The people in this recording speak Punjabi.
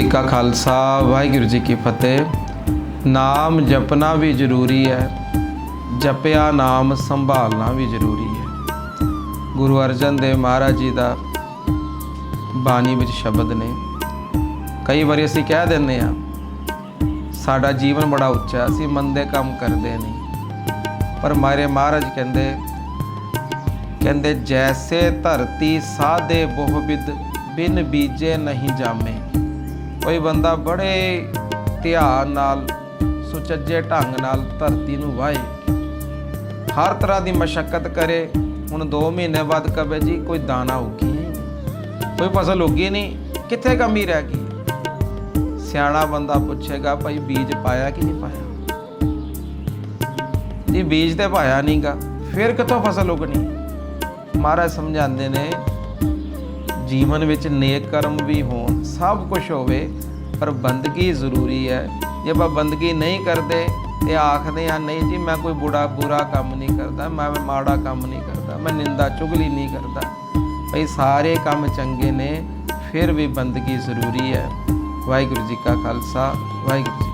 ਜੀ ਕਾ ਖਾਲਸਾ, ਵਾਹਿਗੁਰੂ ਜੀ ਕੀ ਫਤਿਹ। ਨਾਮ ਜਪਣਾ ਵੀ ਜ਼ਰੂਰੀ ਹੈ, ਜਪਿਆ ਨਾਮ ਸੰਭਾਲਣਾ ਵੀ ਜ਼ਰੂਰੀ ਹੈ। ਗੁਰੂ ਅਰਜਨ ਦੇਵ ਮਹਾਰਾਜ ਜੀ ਦਾ ਬਾਣੀ ਵਿੱਚ ਸ਼ਬਦ ਨੇ। ਕਈ ਵਾਰੀ ਅਸੀਂ ਕਹਿ ਦਿੰਦੇ ਆ ਸਾਡਾ ਜੀਵਨ ਬੜਾ ਉੱਚਾ, ਅਸੀਂ ਮੰਦੇ ਕੰਮ ਕਰਦੇ ਨਹੀਂ। ਪਰ ਮਾਰੇ ਮਹਾਰਾਜ ਕਹਿੰਦੇ ਕਹਿੰਦੇ, ਜੈਸੇ ਧਰਤੀ ਸਾਦੇ ਬਹੁ ਬਿਦ, ਬਿਨ ਬੀਜੇ ਨਹੀਂ ਜਾਮੇ। ਕੋਈ ਬੰਦਾ ਬੜੇ ਧਿਆਨ ਨਾਲ, ਸੁਚੱਜੇ ਢੰਗ ਨਾਲ ਧਰਤੀ ਨੂੰ ਵਾਹੇ। ਹਰ ਤਰ੍ਹਾਂ ਦੀ ਮਸ਼ਕਤ ਕਰੇ, ਹੁਣ 2 ਮਹੀਨੇ ਬਾਅਦ ਕਵੇ ਜੀ ਕੋਈ ਦਾਣਾ ਉੱਗੀ ਕੋਈ ਫਸਲ ਉੱਗੀ ਨਹੀਂ, ਕਿੱਥੇ ਕਮੀ ਰਹਿ ਗਈ? ਸਿਆਣਾ ਬੰਦਾ ਪੁੱਛੇਗਾ, ਭਾਈ ਬੀਜ ਪਾਇਆ ਕਿ ਨਹੀਂ ਪਾਇਆ? ਜੀ ਬੀਜ ਤੇ ਪਾਇਆ ਨਹੀਂਗਾ ਫਿਰ ਕਿੱਥੋਂ ਫਸਲ ਉਗਣੀ? ਮਹਾਰਾਜ ਸਮਝਾਉਂਦੇ ਨੇ ਜੀਵਨ ਵਿੱਚ ਨੇਕ ਕਰਮ ਵੀ ਹੋਣ, ਸਭ ਕੁਝ ਹੋਵੇ, ਪਰ ਬੰਦਗੀ ਜ਼ਰੂਰੀ ਹੈ। ਜੇ ਆਪਾਂ ਬੰਦਗੀ ਨਹੀਂ ਕਰਦੇ ਤੇ ਆਖਦੇ ਆ, ਨਹੀਂ ਜੀ, ਮੈਂ ਕੋਈ ਬੁੜਾ, ਬੁਰਾ ਕੰਮ ਨਹੀਂ ਕਰਦਾ, ਮੈਂ ਮਾੜਾ ਕੰਮ ਨਹੀਂ ਕਰਦਾ, ਮੈਂ ਨਿੰਦਾ ਚੁਗਲੀ ਨਹੀਂ ਕਰਦਾ। ਭਈ ਸਾਰੇ ਕੰਮ ਚੰਗੇ ਨੇ, ਫਿਰ ਵੀ ਬੰਦਗੀ ਜ਼ਰੂਰੀ ਹੈ। ਵਾਹਿਗੁਰੂ ਜੀ ਕਾ ਖਾਲਸਾ, ਵਾਹਿਗੁਰੂ ਜੀ